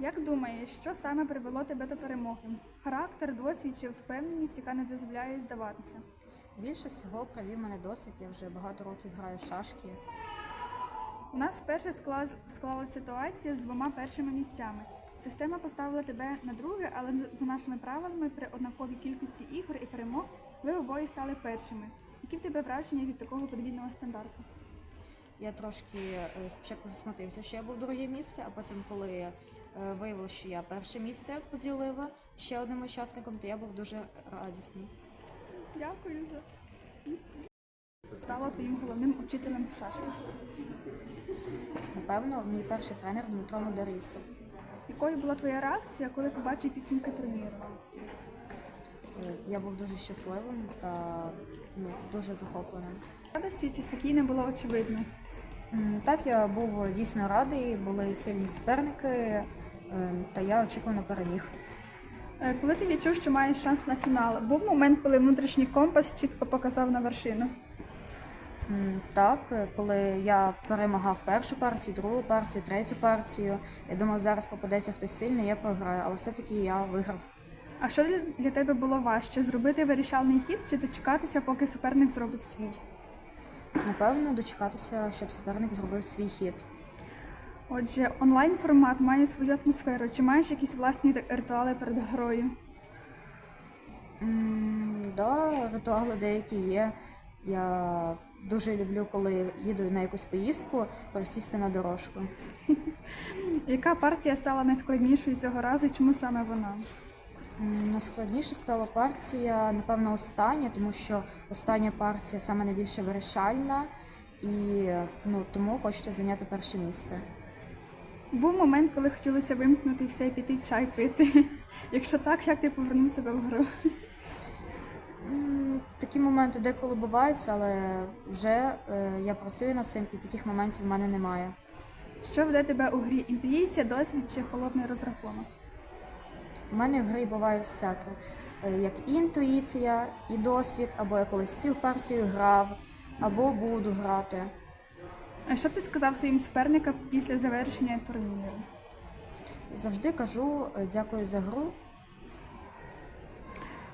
Як думаєш, що саме привело тебе до перемоги? Характер, досвід чи впевненість, яка не дозволяє здаватися? Більше всього провів мене досвід. Я вже багато років граю в шашки. У нас вперше склалася ситуація з двома першими місцями. Система поставила тебе на друге, але за нашими правилами при однаковій кількості ігор і перемог ви обоє стали першими. Які в тебе враження від такого подвійного стандарту? Я трошки е, спочатку засмутився, що я був друге місце, а потім, коли е, виявилося, що я перше місце поділила ще одним учасником, то я був дуже радісний. Дякую за стала твоїм головним учителем в шашках. Напевно, мій перший тренер Дмитро Модарісов. Якою була твоя реакція, коли побачив підсумки турніру? Я був дуже щасливим та ну, дуже захопленим. Радості чи спокійно було очевидно? Так, я був дійсно радий, були сильні суперники, е, та я очікувано переміг. Е, Коли ти відчув, що маєш шанс на фінал, був момент, коли внутрішній компас чітко показав на вершину. Так, коли я перемагав першу партію, другу партію, третю партію, я думав, зараз попадеться хтось сильний, я програю, але все-таки я виграв. А що для тебе було важче? Зробити вирішальний хід чи дочекатися, поки суперник зробить свій? Напевно, дочекатися, щоб суперник зробив свій хід. Отже, онлайн формат має свою атмосферу. Чи маєш якісь власні ритуали перед грою? М, Да, ритуали деякі є. Я дуже люблю, коли їду на якусь поїздку, присісти на дорожку. Яка партія стала найскладнішою цього разу? Чому саме вона? Найскладніше стала партія, напевно, остання, тому що остання партія саме найбільше вирішальна, і ну, тому хочеться зайняти перше місце. Був момент, коли хотілося вимкнути все і піти чай пити. Якщо так, як ти повернув себе в гру? Такі моменти деколи буваються, але вже е, я працюю над цим, і таких моментів в мене немає. Що веде тебе у грі? Інтуїція, досвід чи холодний розрахунок? У мене в грі буває всяке, Е, як і інтуїція, і досвід, або я колись цю партію грав, або буду грати. А що б ти сказав своїм суперникам після завершення турніру? Завжди кажу е, дякую за гру.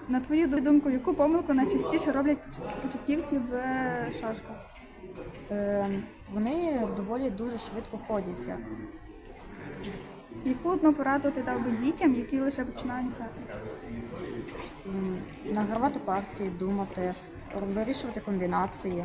На твою думку, яку помилку найчастіше роблять початківці в е, шашках? Е, Вони доволі дуже швидко ходяться. Яку одну пораду ти дав би дітям, які лише починають грати? Награвати партії, думати, вирішувати комбінації.